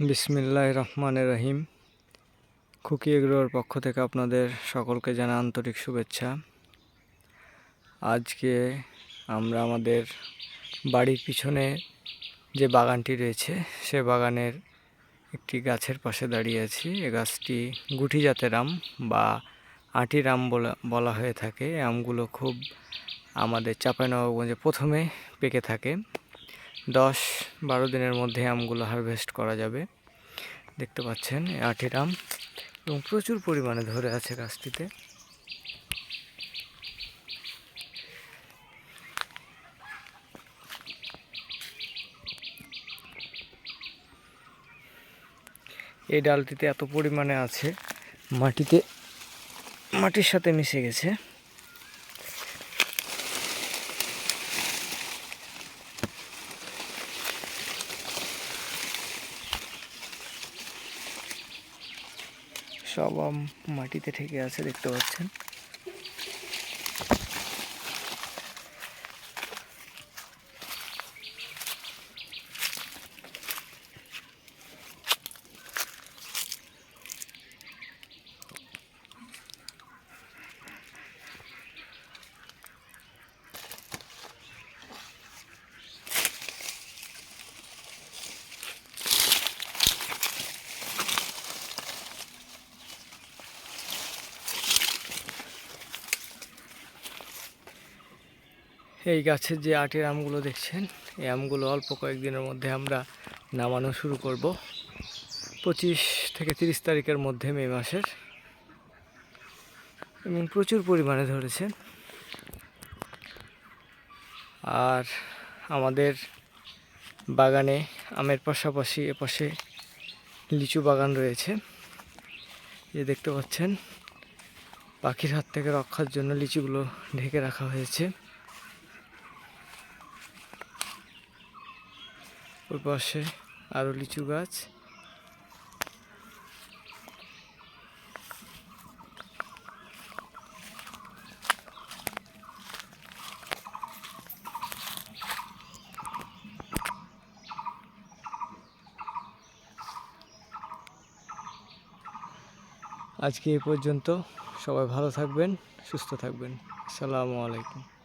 বিসমিল্লাহ রহমান রহিম। খুকি এগ্রোর পক্ষ থেকে আপনাদের সকলকে জানা আন্তরিক শুভেচ্ছা। আজকে আমরা আমাদের বাড়ির পিছনে যে বাগানটি রয়েছে, সে বাগানের একটি গাছের পাশে দাঁড়িয়ে আছি। এ গাছটি গুটি জাতের আম বা আটির আম বলা বলা হয়ে থাকে। আমগুলো খুব আমাদের চাঁপাইনবাবগঞ্জে প্রথমে পেকে থাকে। দশ বারো দিনের মধ্যে আমগুলো হারভেস্ট করা যাবে। দেখতে পাচ্ছেন আটের আম। এবং প্রচুর পরিমাণে ধরে আছে গাছটিতে। এই ডালটিতে এত পরিমাণে আছে, মাটিতে, মাটির সাথে মিশে গেছে। সব মাটিতে ঠেকে আছে দেখতে পাচ্ছেন। এই গাছের যে আটের আমগুলো দেখছেন, এই আমগুলো অল্প কয়েকদিনের মধ্যে আমরা নামানো শুরু করব। পঁচিশ থেকে তিরিশ তারিখের মধ্যে মে মাসের। এবং প্রচুর পরিমাণে ধরেছে আর আমাদের বাগানে আমের পাশাপাশি এপাশে লিচু বাগান রয়েছে। যে দেখতে পাচ্ছেন, পাখির হাত থেকে রক্ষার জন্য লিচুগুলো ঢেকে রাখা হয়েছে। ওই পাশে আরও লিচু গাছ। আজকে এ পর্যন্ত সবাই ভালো থাকবেন, সুস্থ থাকবেন। আসসালামু আলাইকুম।